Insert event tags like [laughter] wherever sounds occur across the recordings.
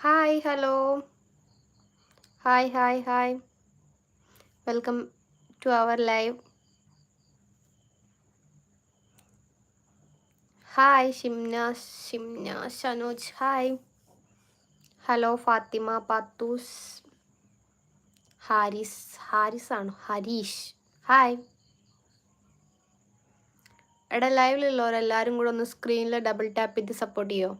Hi hello hi hi hi welcome to our live hi Shimna Shimna Shanoj hi hello Fathima Pathus Haris Haris ആണോ? Harish hi എടാ ലൈവിലുള്ളവരെല്ലാവരും കൂടെ ഒന്ന് സ്ക്രീനിൽ double tap ചെയ്ത് support ചെയ്യോ?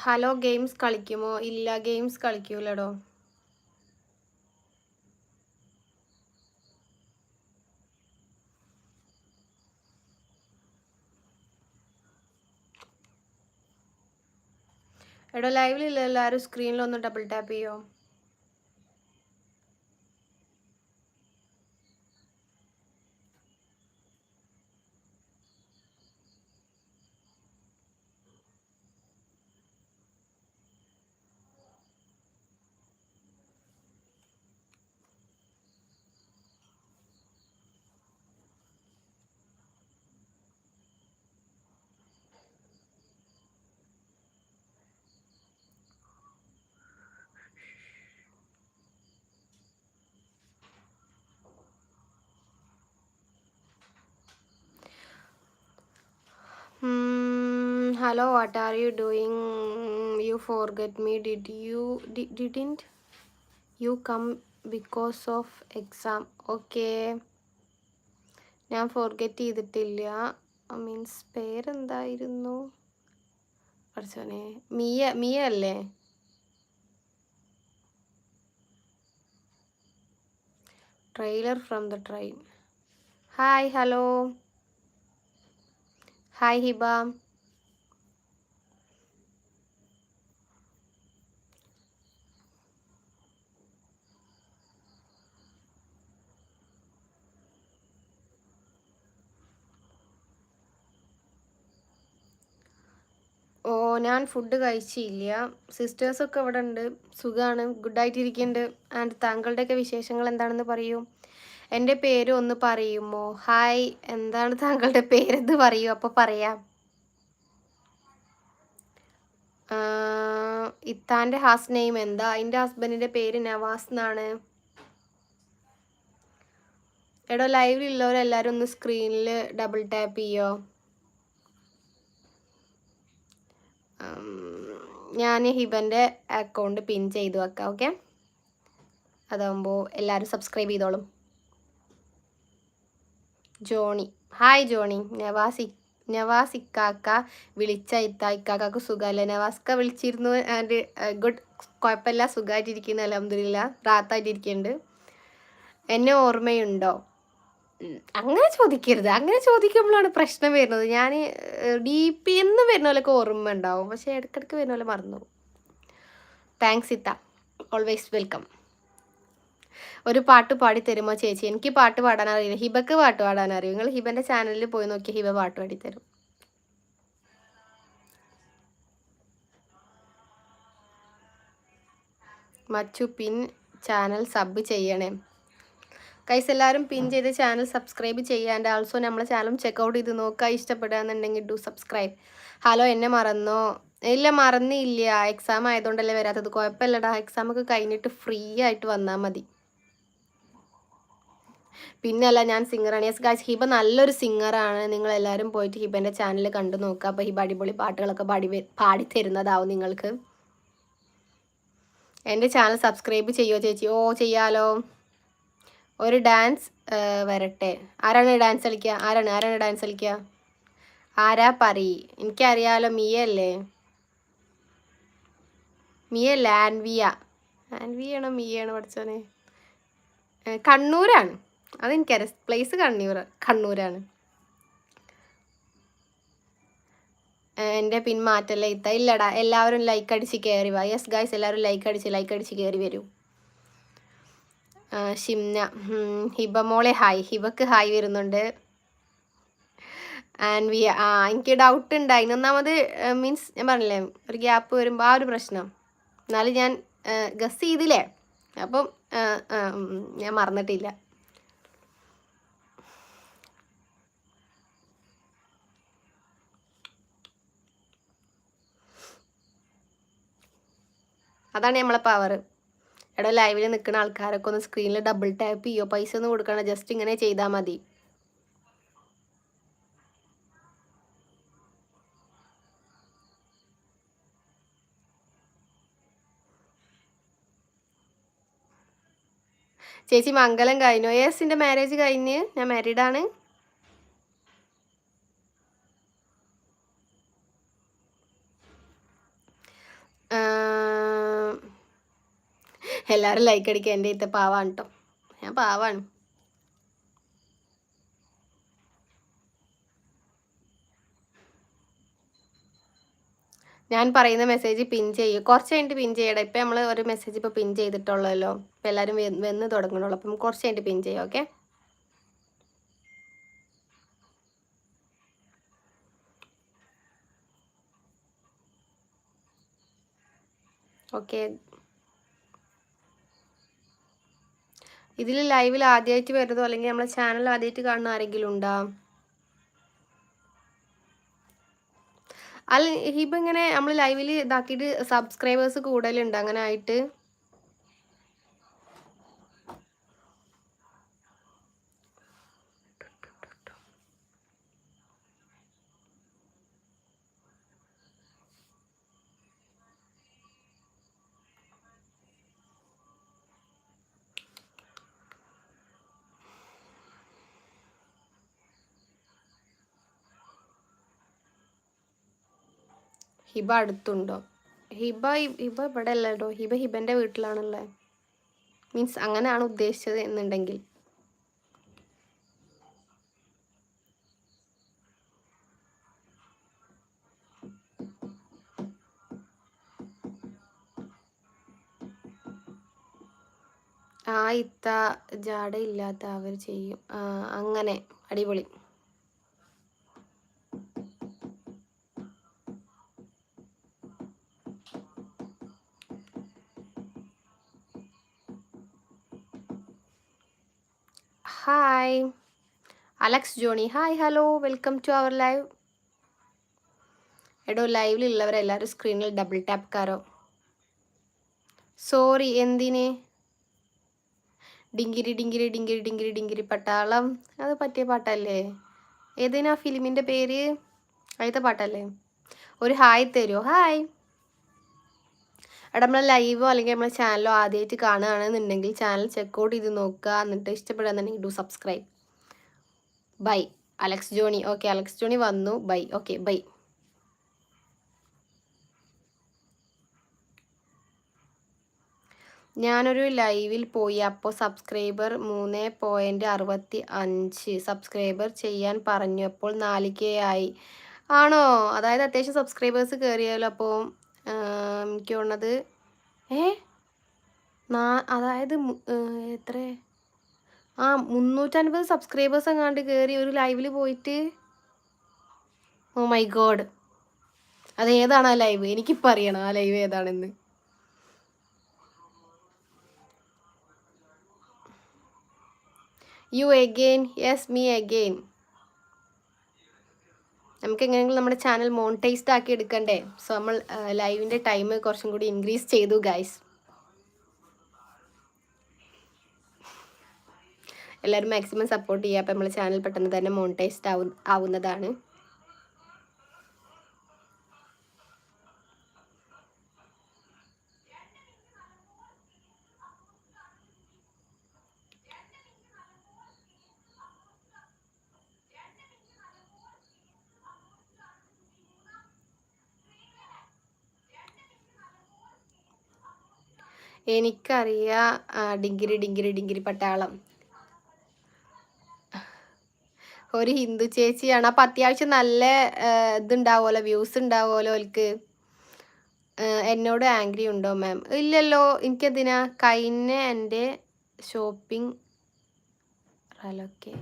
ഹലോ ഗെയിംസ് കളിക്കുമോ? ഇല്ല ഗെയിംസ് കളിക്കൂലടോ. എടോ ലൈവിലില്ല എല്ലാവരും സ്ക്രീനിൽ ഒന്ന് ഡബിൾ ടാപ്പ് ചെയ്യോ? Hmm, hello, what are you doing? You forget me. Did you di- didn't you come because of exam? Okay. ഞാൻ ഫോർഗെറ്റ് ചെയ്തിട്ടില്ല മീൻസ് പേരെന്തായിരുന്നു പഠിച്ചോനെ മിയ മിയ അല്ലേ trailer from the train hi hello hi Hiba ഓ ഞാൻ food കഴിച്ചില്ല. സിസ്റ്റേഴ്സൊക്കെ ഇവിടെ ഉണ്ട് സുഖമാണ് ഗുഡായിട്ടിരിക്കുന്നുണ്ട് ആൻഡ് താങ്കളുടെയൊക്കെ വിശേഷങ്ങൾ എന്താണെന്ന് പറയൂ? എന്റെ പേര് ഒന്ന് പറയുമോ? ഹായ് എന്താണ് താങ്കളുടെ പേരെന്ന് പറയൂ? അപ്പോൾ പറയാം. ഇത്താന്റെ ഹാസ് നെയിം എന്താ? എന്റെ ഹസ്ബൻഡിന്റെ പേര് നവാസ് എന്നാണ്. എടോ ലൈവിലുള്ളവരെല്ലാവരും ഒന്ന് സ്ക്രീനിൽ ഡബിൾ ടാപ്പ് ചെയ്യോ? ഞാൻ ഹിബന്റെ അക്കൗണ്ട് പിൻ ചെയ്തു വെക്കാം ഓക്കെ അതാകുമ്പോൾ എല്ലാവരും സബ്സ്ക്രൈബ് ചെയ്തോളും. Johnny. Hi Johnny. Nawazi Navas ഇക്കാക്ക വിളിച്ച ഇത്ത ഇക്കാക്കാക്ക് സുഖമല്ലേ നവാസ്ക്ക വിളിച്ചിരുന്നു ആൻഡ് ഗുഡ് കുഴപ്പമില്ല സുഖമായിട്ടിരിക്കുന്നു അലഹമില്ല റാത്തായിട്ടിരിക്കുന്നുണ്ട് എന്നെ ഓർമ്മയുണ്ടോ? അങ്ങനെ ചോദിക്കരുത്. അങ്ങനെ ചോദിക്കുമ്പോഴാണ് പ്രശ്നം വരുന്നത്. ഞാൻ ഡി പി എന്ന് വരുന്ന പോലെയൊക്കെ ഓർമ്മ ഉണ്ടാവും. പക്ഷേ ഇടയ്ക്കിടയ്ക്ക് വരുന്ന പോലെ മറന്നു താങ്ക്സ് ഇത്ത ഓൾവേസ് വെൽക്കം ഒരു പാട്ട് പാടി തരുമോ ചേച്ചി? എനിക്ക് പാട്ട് പാടാൻ അറിയില്ല. ഹിബക്ക് പാട്ട് പാടാൻ അറിയും? നിങ്ങൾ ഹിബന്റെ ചാനലിൽ പോയി നോക്കി ഹിബ പാട്ട് പാടി തരും. മച്ചു പിൻ ചാനൽ സബ് ചെയ്യണേ. കൈസ് എല്ലാവരും പിൻ ചെയ്ത് ചാനൽ സബ്സ്ക്രൈബ് ചെയ്യാണ്ട് ആൾസോ നമ്മളെ ചാനൽ ചെക്കൗട്ട് ചെയ്ത് നോക്കുക ഇഷ്ടപ്പെടുകയെന്നുണ്ടെങ്കിൽ ഡു സബ്സ്ക്രൈബ് ഹലോ എന്നെ മറന്നോ? ഇല്ല മറന്നില്ല. എക്സാം ആയതുകൊണ്ടല്ലേ വരാത്തത്. കുഴപ്പമില്ലടാ. എക്സാം ഒക്കെ കഴിഞ്ഞിട്ട് ഫ്രീ ആയിട്ട് വന്നാൽ മതി. പിന്നല്ല ഞാൻ സിംഗറാണ് യെസ് ഗായ്സ് ഹിബ നല്ലൊരു സിംഗറാണ് നിങ്ങൾ എല്ലാവരും പോയിട്ട് ഹിബന്റെ ചാനൽ കണ്ടു നോക്കുക അപ്പോൾ ഹിബ അടിപൊളി പാട്ടുകളൊക്കെ പാടി പാടി തരുന്നതാവും നിങ്ങൾക്ക്. എന്റെ ചാനൽ സബ്സ്ക്രൈബ് ചെയ്യുമോ ചേച്ചി? ഓ ചെയ്യാലോ. ഒരു ഡാൻസ് വരട്ടെ. ആരാണ് ഡാൻസ് കളിക്കുക ആരാണ്? ആരാണ് ഡാൻസ് കളിക്കുക ആരാ പറി എനിക്കറിയാലോ മിയ മിയല്ലേ മിയ ആൻവിയ. ആൻവിയാണോ മിയാണോ പഠിച്ചോനെ കണ്ണൂരാണ്. അതെനിക്കറിയാം. പ്ലേസ് കണ്ണൂർ കണ്ണൂരാണ്. എന്റെ പിന്മാറ്റല്ലേ ഇത്ത ഇല്ലടാ എല്ലാവരും ലൈക്ക് അടിച്ച് കയറി വാ. യെസ് ഗായ്സ് എല്ലാവരും ലൈക്ക് അടിച്ച് ലൈക്ക് അടിച്ച് കയറി വരൂ. ഷിംന. ഹിബ മോളെ ഹായ് ഹിബക്ക് ഹായ് വരുന്നുണ്ട്. ആൻഡ് വി ആ എനിക്ക് ഡൗട്ട് ഉണ്ടായി ഒന്നാമത് മീൻസ് ഞാൻ പറഞ്ഞില്ലേ ഒരു ഗ്യാപ്പ് വരുമ്പോൾ ആ ഒരു പ്രശ്നം. എന്നാലും ഞാൻ ഗസ് ചെയ്തില്ലേ? അപ്പം ഞാൻ മറന്നിട്ടില്ല. അതാണ് നമ്മളെ പവർ എടാ ലൈവിൽ നിൽക്കുന്ന ആൾക്കാരൊക്കെ ഒന്ന് സ്ക്രീനിൽ ഡബിൾ ടാപ്പ് ചെയ്യോ? പൈസ ഒന്നും കൊടുക്കണം ജസ്റ്റ് ഇങ്ങനെ ചെയ്താൽ മതി. ചേച്ചി മംഗലം കഴിഞ്ഞു? യെസിന്റെ മാരേജ് കഴിഞ്ഞ്. ഞാൻ മാരീഡാണ് എല്ലാവരും ലൈക്ക് അടിക്കുക എന്റെ ഇത്തെ പാവാണ് കേട്ടോ ഞാൻ പാവാണ്. ഞാൻ പറയുന്ന മെസ്സേജ് പിൻ ചെയ്യും. കുറച്ച് കഴിഞ്ഞിട്ട് പിൻ ചെയ്യണം ഇപ്പം നമ്മൾ ഒരു മെസ്സേജ് ഇപ്പോൾ പിൻ ചെയ്തിട്ടുള്ളല്ലോ. ഇപ്പം എല്ലാവരും വന്ന് തുടങ്ങണുള്ളൂ. അപ്പം കുറച്ച് കഴിഞ്ഞിട്ട് പിൻ ചെയ്യാം ഓക്കെ ഓക്കെ ഇതിൽ ലൈവിൽ ആദ്യമായിട്ട് വരുന്നതോ അല്ലെങ്കിൽ നമ്മളെ ചാനൽ ആദ്യമായിട്ട് കാണുന്ന ആരെങ്കിലും ഉണ്ടോ? അല്ല ഹിബ് ഇങ്ങനെ നമ്മൾ ലൈവിൽ ഇതാക്കിയിട്ട് സബ്സ്ക്രൈബേഴ്സ് കൂടുതലുണ്ട് അങ്ങനെ ആയിട്ട് ഹിബ അടുത്തുണ്ടോ? ഹിബ ഹിബ ഇവിടെ അല്ലല്ലോ ഹിബ ഹിബന്റെ വീട്ടിലാണല്ലേ. മീൻസ് അങ്ങനെയാണ് ഉദ്ദേശിച്ചത് എന്നുണ്ടെങ്കിൽ. ആ ഇത്ത ജാട ഇല്ലാത്ത അവർ ചെയ്യും. അങ്ങനെ. അടിപൊളി. Hi Alex Johnny hi hello welcome to our live എടോ ലൈവിലുള്ളവരെല്ലാവരും സ്ക്രീനിൽ ഡബിൾ ടാപ്പ് കാരോ? സോറി എന്തിന്? ഡിങ്കിരി ഡിങ്കിരി ഡിങ്കിരി ഡിങ്കിരി ഡിങ്കിരി പട്ടാളം. അത് പറ്റിയ പാട്ടല്ലേ? ഏതിനാ ഫിലിമിന്റെ പേര്? അടുത്ത പാട്ടല്ലേ? ഒരു ഹായ് തരുമോ ഹായ് എടാ നമ്മളെ ലൈവോ അല്ലെങ്കിൽ നമ്മളെ ചാനലോ ആദ്യമായിട്ട് കാണുകയാണെന്നുണ്ടെങ്കിൽ ചാനൽ ചെക്കൗട്ട് ചെയ്ത് നോക്കുക എന്നിട്ട് ഇഷ്ടപ്പെടുകയെന്നുണ്ടെങ്കിൽ do subscribe bye Alex Johnny. Okay Alex Johnny വന്നു. ബൈ ഓക്കെ ബൈ ഞാനൊരു ലൈവിൽ പോയി. അപ്പോൾ സബ്സ്ക്രൈബർ മൂന്ന് പോയിന്റ് അറുപത്തി അഞ്ച് സബ്സ്ക്രൈബർ ചെയ്യാൻ പറഞ്ഞു. അപ്പോൾ നാലിക്കയായി ആണോ? അതായത് അത്യാവശ്യം സബ്സ്ക്രൈബേഴ്സ് കയറിയാലോ അപ്പോൾ എനിക്ക് തോന്നുന്നത് ഏ? നാ അതായത് എത്ര? ആ മുന്നൂറ്റൻപത് സബ്സ്ക്രൈബേഴ്സ് എങ്ങാണ്ട് കയറി ഒരു ലൈവിൽ പോയിട്ട്. ഓ മൈ ഗോഡ് അത് ഏതാണ് ആ ലൈവ് എനിക്കിപ്പോൾ അറിയണം ആ ലൈവ് ഏതാണെന്ന്. You again yes me again നമുക്ക് എങ്ങനെയെങ്കിലും നമ്മുടെ ചാനൽ മോണിറ്റൈസ്ഡ് ആക്കി എടുക്കണ്ടേ? സോ നമ്മൾ ലൈവിന്റെ ടൈം കുറച്ചും കൂടി ഇൻക്രീസ് ചെയ്തു ഗൈസ് എല്ലാവരും മാക്സിമം സപ്പോർട്ട് ചെയ്യുക. അപ്പോൾ നമ്മൾ ചാനൽ പെട്ടെന്ന് തന്നെ മോണിറ്റൈസ്ഡ് ആവുന്നതാണ്. എനിക്കറിയാം ഡിഗ്രി ഡിങ്കിരി ഡിങ്കിരി പട്ടാളം. ഒരു ഹിന്ദു ചേച്ചിയാണ്. അപ്പം അത്യാവശ്യം നല്ല ഇതുണ്ടാവുമല്ലോ വ്യൂസ് ഉണ്ടാവുമല്ലോ എനിക്ക് എന്നോട് ആംഗ്രി ഉണ്ടോ മാം? ഇല്ലല്ലോ എനിക്കെന്തിനാ? കഴിഞ്ഞ എന്റെ ഷോപ്പിംഗ് റലൊക്കെ.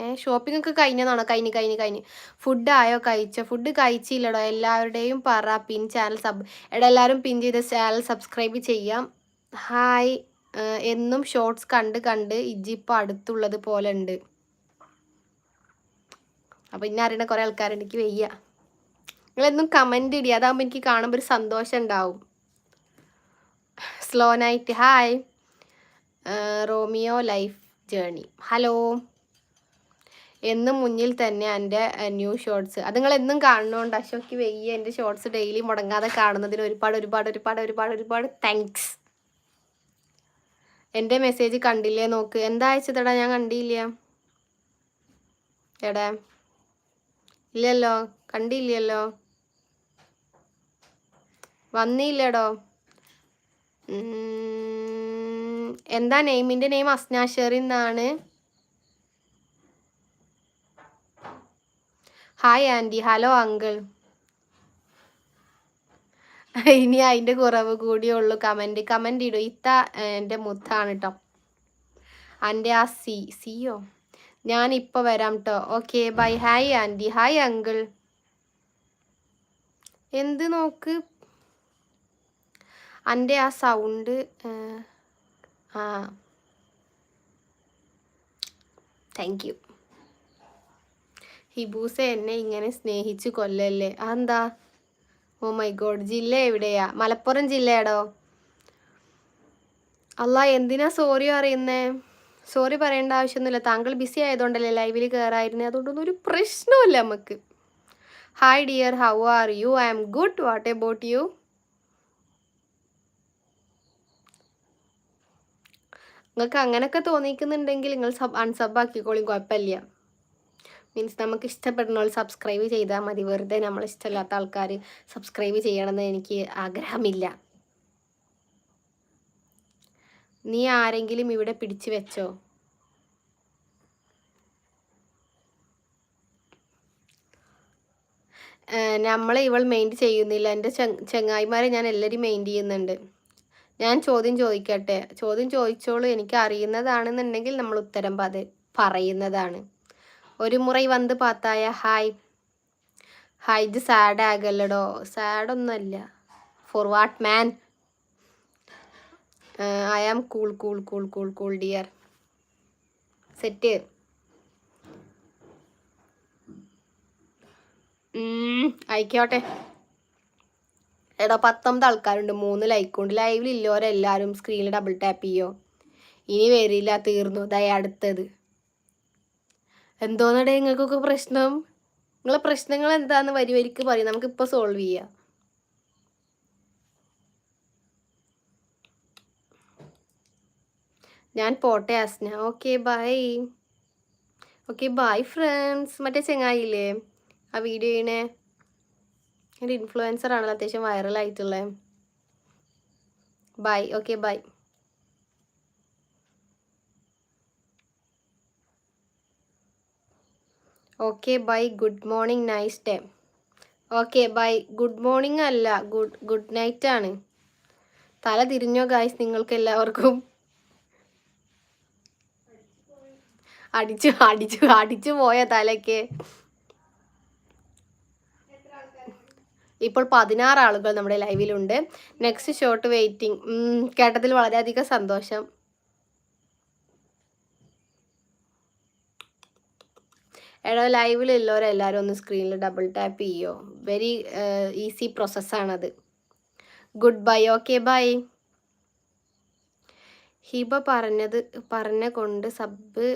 ഏ ഷോപ്പിംഗ് ഒക്കെ കഴിഞ്ഞതാണോ? കഴിഞ്ഞ് കഴിഞ്ഞ് കഴിഞ്ഞ്. ഫുഡ് ആയോ കഴിച്ചോ? ഫുഡ് കഴിച്ചില്ലടോ? എല്ലാവരുടെയും പറ പിൻ ചാനൽ സബ് എടാ എല്ലാവരും പിൻ ചെയ്ത ചാനൽ സബ്സ്ക്രൈബ് ചെയ്യാം. ഹായ് എന്നും ഷോർട്സ് കണ്ട് കണ്ട് ഇജിപ്പോൾ അടുത്തുള്ളത് പോലെ ഉണ്ട് അപ്പം ഇന്നെ അറിയണ കുറേ ആൾക്കാരുണ്ട് എനിക്ക് വയ്യ. നിങ്ങളെന്നും കമന്റ് ഇടി അതാകുമ്പോൾ എനിക്ക് കാണുമ്പോൾ ഒരു സന്തോഷം ഉണ്ടാവും slow night hi Romeo life journey hello എന്നും മുന്നിൽ തന്നെ എന്റെ ന്യൂ ഷോർട്സ് അത് നിങ്ങൾ എന്നും കാണുന്നതുകൊണ്ട് അശോക്ക് വെയ്യ. എന്റെ ഷോർട്സ് ഡെയിലി മുടങ്ങാതെ കാണുന്നതിന് ഒരുപാട് ഒരുപാട് ഒരുപാട് ഒരുപാട് ഒരുപാട് താങ്ക്സ് എന്റെ മെസ്സേജ് കണ്ടില്ലേ? നോക്ക്. എന്താ അയച്ചതടാ? ഞാൻ കണ്ടില്ല. എടാ. ഇല്ലല്ലോ. കണ്ടില്ലല്ലോ. വന്നില്ലടോ. എന്താ നെയിമിന്റെ നെയിം അസ്നാഷറി എന്നാണ്. Hi aunty. ഹലോ അങ്കിൾ [laughs] ഇനി അതിന്റെ കുറവ് കൂടിയേ ഉള്ളൂ. കമന്റ് കമന്റ് ഇടും. ഇത്ത എന്റെ മുത്താണ് കേട്ടോ എന്റെ ആ സി സിയോ? ഞാൻ ഇപ്പോൾ വരാം കേട്ടോ okay bye hi aunty hi uncle എന്ത് നോക്ക്? എന്റെ ആ സൗണ്ട് ആ. താങ്ക് യു ഹിബൂസ എന്നെ ഇങ്ങനെ സ്നേഹിച്ച് കൊല്ലല്ലേ? അതെന്താ? ഓ മൈ ഗോഡ് ജില്ല എവിടെയാ? മലപ്പുറം ജില്ലയാടോ? അല്ല എന്തിനാ സോറി അറിയുന്നേ സോറി പറയേണ്ട ആവശ്യമൊന്നുമില്ല. താങ്കൾ ബിസി ആയതുകൊണ്ടല്ലേ ലൈവിൽ കയറായിരുന്നേ അതുകൊണ്ടൊന്നും ഒരു പ്രശ്നമില്ല നമുക്ക്. Hi dear how are you I am good what about you നിങ്ങൾക്ക് അങ്ങനെയൊക്കെ തോന്നിക്കുന്നുണ്ടെങ്കിൽ നിങ്ങൾ സബ് അൺസബ് ആക്കിക്കോളും കുഴപ്പമില്ല. മീൻസ് നമുക്ക് ഇഷ്ടപ്പെടുന്ന സബ്സ്ക്രൈബ് ചെയ്താൽ മതി. വെറുതെ നമ്മൾ ഇഷ്ടമില്ലാത്ത ആൾക്കാർ സബ്സ്ക്രൈബ് ചെയ്യണമെന്ന് എനിക്ക് ആഗ്രഹമില്ല. നീ ആരെങ്കിലും ഇവിടെ പിടിച്ചു വെച്ചോ? നമ്മളെ ഇവൾ മെയിന്റ് ചെയ്യുന്നില്ല. എന്റെ ചെങ്ങായിമാരെ ഞാൻ എല്ലാവരും മെയിന്റ് ചെയ്യുന്നുണ്ട്. ഞാൻ ചോദ്യം ചോദിക്കട്ടെ? ചോദ്യം ചോദിച്ചോളൂ. എനിക്ക് അറിയുന്നതാണെന്നുണ്ടെങ്കിൽ നമ്മൾ ഉത്തരം പറയുന്നതാണ്. ഒരു മുറി വന്ന് പാത്തായ ഹായ്. ഹായ് ഇത് സാഡ് ആകല്ലടോ. സാഡൊന്നുമല്ല. For what man I am cool cool cool cool cool dear set ആയിക്കോട്ടെ. എടാ പത്തൊമ്പത് ആൾക്കാരുണ്ട്. മൂന്ന് ലൈക്കുണ്ട് ലൈവിൽ ഇല്ലോരെല്ലാവരും സ്ക്രീനിൽ ഡബിൾ ടാപ്പ് ചെയ്യോ. ഇനി വരില്ല തീർന്നു. ദയ അടുത്തത്. എന്തോന്നടേ നിങ്ങൾക്കൊക്കെ പ്രശ്നം? നിങ്ങളെ പ്രശ്നങ്ങൾ എന്താന്ന് വരി വരിക്ക് പറയും. നമുക്ക് ഇപ്പൊ സോൾവ് ചെയ്യാം. ഞാൻ പോട്ടെ Asna. Okay bye okay bye friends മറ്റേ ചെങ്ങായില്ലേ ആ വീഡിയോ ചെയ്യണേ. ഒരു ഇൻഫ്ലുവൻസർ ആണല്ലോ അത്യാവശ്യം വൈറലായിട്ടുള്ളത് bye okay bye okay bye good morning nice day okay bye good morning അല്ല. ഗുഡ് ഗുഡ് നൈറ്റ് ആണ്. തല തിരിഞ്ഞോ ഗായ്സ് നിങ്ങൾക്ക് എല്ലാവർക്കും അടിച്ചു അടിച്ചു അടിച്ചു പോയ തലയ്ക്ക്? ഇപ്പോൾ പതിനാറ് ആളുകൾ നമ്മുടെ ലൈവിലുണ്ട് നെക്സ്റ്റ് ഷോട്ട് വെയിറ്റിംഗ് കേട്ടതിൽ വളരെയധികം സന്തോഷം. എടോ ലൈവിലുള്ളവരെല്ലാവരും ഒന്ന് സ്ക്രീനിൽ ഡബിൾ ടാപ്പ് ചെയ്യോ? Very easy പ്രോസസ്സാണത് good bye okay bye Hiba പറഞ്ഞത് പറഞ്ഞ കൊണ്ട് സബ്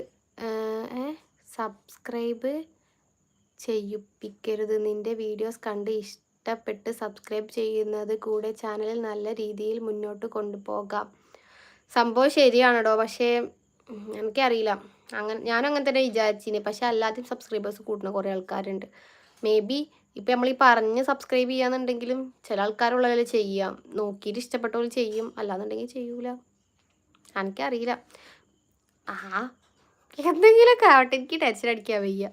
സബ്സ്ക്രൈബ് ചെയ്യിപ്പിക്കരുത്. നിന്റെ വീഡിയോസ് കണ്ട് ഇഷ്ടപ്പെട്ട് സബ്സ്ക്രൈബ് ചെയ്യുന്നത് കൂടെ ചാനൽ നല്ല രീതിയിൽ മുന്നോട്ട് കൊണ്ടുപോകാം. സംഭവം ശരിയാണോ പക്ഷേ എനിക്കറിയില്ല. അങ്ങനെ ഞാനും അങ്ങനെ തന്നെ വിചാരിച്ചിന്. പക്ഷെ അല്ലാതെയും സബ്സ്ക്രൈബേഴ്സ് കൂട്ടുന്ന കുറേ ആൾക്കാരുണ്ട്. മേ ബി ഇപ്പം നമ്മൾ ഈ പറഞ്ഞ് സബ്സ്ക്രൈബ് ചെയ്യാന്നുണ്ടെങ്കിലും ചില ആൾക്കാരുള്ളവർ ചെയ്യാം. നോക്കിയിട്ട് ഇഷ്ടപ്പെട്ട ചെയ്യും. അല്ലാന്നുണ്ടെങ്കിൽ ചെയ്യൂല. എനിക്കറിയില്ല ആ എന്തെങ്കിലുമൊക്കെ ആവട്ടെ. എനിക്ക് ടെൻഷൻ അടിക്കാൻ വയ്യ.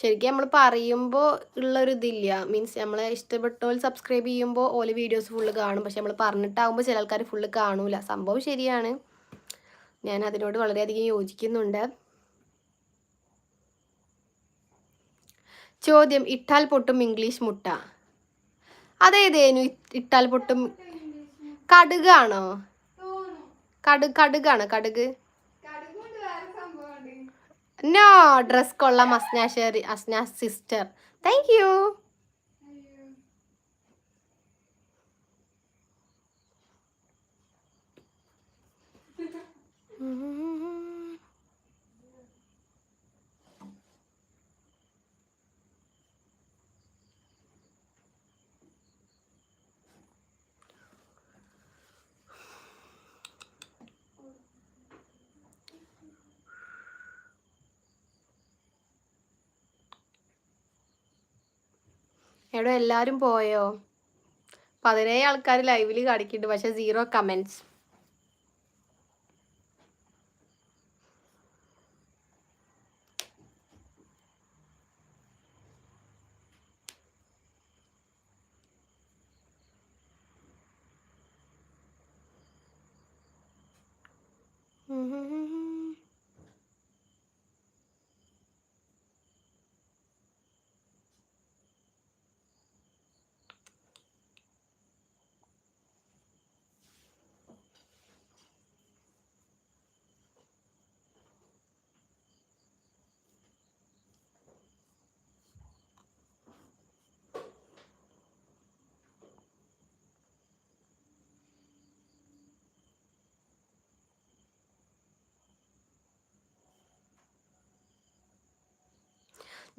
ശരിക്കും നമ്മൾ പറയുമ്പോൾ ഉള്ളൊരു ഇതില്ല. മീൻസ് നമ്മളെ ഇഷ്ടപ്പെട്ടോൽ സബ്സ്ക്രൈബ് ചെയ്യുമ്പോൾ ഓൽ വീഡിയോസ് ഫുള്ള് കാണും. പക്ഷെ നമ്മൾ പറഞ്ഞിട്ടാകുമ്പോൾ ചില ആൾക്കാർ ഫുള്ള് കാണൂല. സംഭവം ശരിയാണ്. ഞാൻ അതിനോട് വളരെയധികം യോജിക്കുന്നുണ്ട്. ചോദ്യം ഇട്ടാൽ പൊട്ടും ഇംഗ്ലീഷ് മുട്ട. അതേതേനു ഇട്ടാൽ പൊട്ടും കടുകാണോ? കടു കടുകാണോ? കടുക്? നോ ഡ്രസ് കൊള്ളാം Asna Sherry Asna sister thank you എവിടെ എല്ലാവരും പോയോ? പതിനേഴ് ആൾക്കാർ ലൈവിൽ കാണിക്കുന്നുണ്ട് പക്ഷെ സീറോ കമൻസ് Mm-hmm.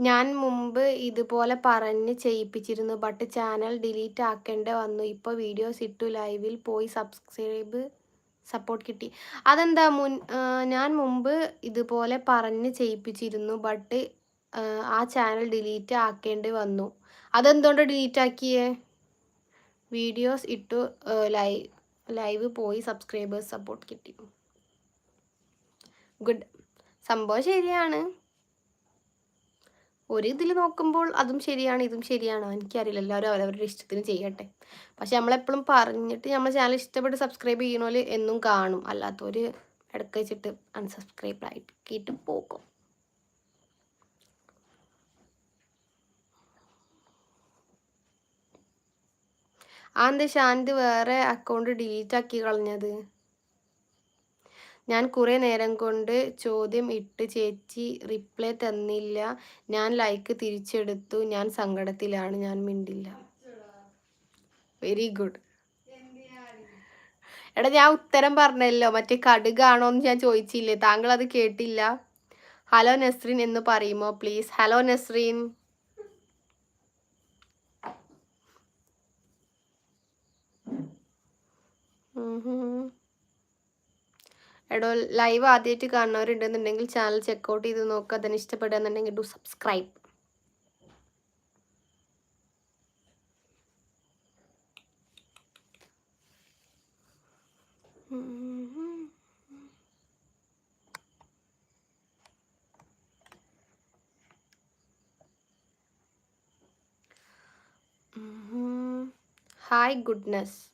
ഞാൻ മുമ്പ് ഇതുപോലെ പറഞ്ഞ് ചെയ്യിപ്പിച്ചിരുന്നു ബട്ട് ചാനൽ ഡിലീറ്റ് ആക്കേണ്ട വന്നു. ഇപ്പോൾ വീഡിയോസ് ഇട്ടു ലൈവിൽ പോയി സബ്സ്ക്രൈബ് സപ്പോർട്ട് കിട്ടി. അതെന്താ മുൻ ഞാൻ മുമ്പ് ഇതുപോലെ പറഞ്ഞ് ചെയ്യിപ്പിച്ചിരുന്നു ബട്ട് ആ ചാനൽ ഡിലീറ്റ് ആക്കേണ്ടി വന്നു. അതെന്തുകൊണ്ട് ഡിലീറ്റ് ആക്കിയേ? വീഡിയോസ് ഇട്ടു ലൈവ് ലൈവ് പോയി സബ്സ്ക്രൈബേഴ്സ് സപ്പോർട്ട് കിട്ടി. ഗുഡ് സംഭവം ശരിയാണ്. ഒരു ഇതിൽ നോക്കുമ്പോൾ അതും ശരിയാണ് ഇതും ശരിയാണ്? എനിക്കറിയില്ല. എല്ലാവരും അവരവരുടെ ഇഷ്ടത്തിന് ചെയ്യട്ടെ. പക്ഷെ നമ്മളെപ്പോഴും പറഞ്ഞിട്ട് നമ്മൾ ചാനൽ ഇഷ്ടപ്പെട്ട് സബ്സ്ക്രൈബ് ചെയ്യണോൽ എന്നും കാണും. അല്ലാത്തവർ ഇടയ്ക്ക് വെച്ചിട്ട് അൺസബ്സ്ക്രൈബ് ആയിട്ട് പോകും. ആ എന്താ ശാന്ത് വേറെ അക്കൗണ്ട് ഡിലീറ്റ് ആക്കി കളഞ്ഞത്? ഞാൻ കുറേ നേരം കൊണ്ട് ചോദ്യം ഇട്ട് ചേച്ചി റിപ്ലൈ തന്നില്ല. ഞാൻ ലൈക്ക് തിരിച്ചെടുത്തു. ഞാൻ സങ്കടത്തിലാണ്. ഞാൻ മിണ്ടില്ല. വെരി ഗുഡ് എടാ ഞാൻ ഉത്തരം പറഞ്ഞല്ലോ. മറ്റേ കടുകാണോ എന്ന് ഞാൻ ചോദിച്ചില്ലേ? താങ്കൾ അത് കേട്ടില്ല? ഹലോ നസ്രീൻ എന്ന് പറയുമോ? പ്ലീസ് ഹലോ നസ്രീൻ എടോ ലൈവ് ആദ്യമായിട്ട് കാണുന്നവരുണ്ടെന്നുണ്ടെങ്കിൽ ചാനൽ ചെക്കൗട്ട് ചെയ്ത് നോക്കുക അതിന് ഇഷ്ടപ്പെടുകയെന്നുണ്ടെങ്കിൽ ഡു സബ്സ്ക്രൈബ് ഹായ് ഗുഡ്നസ്.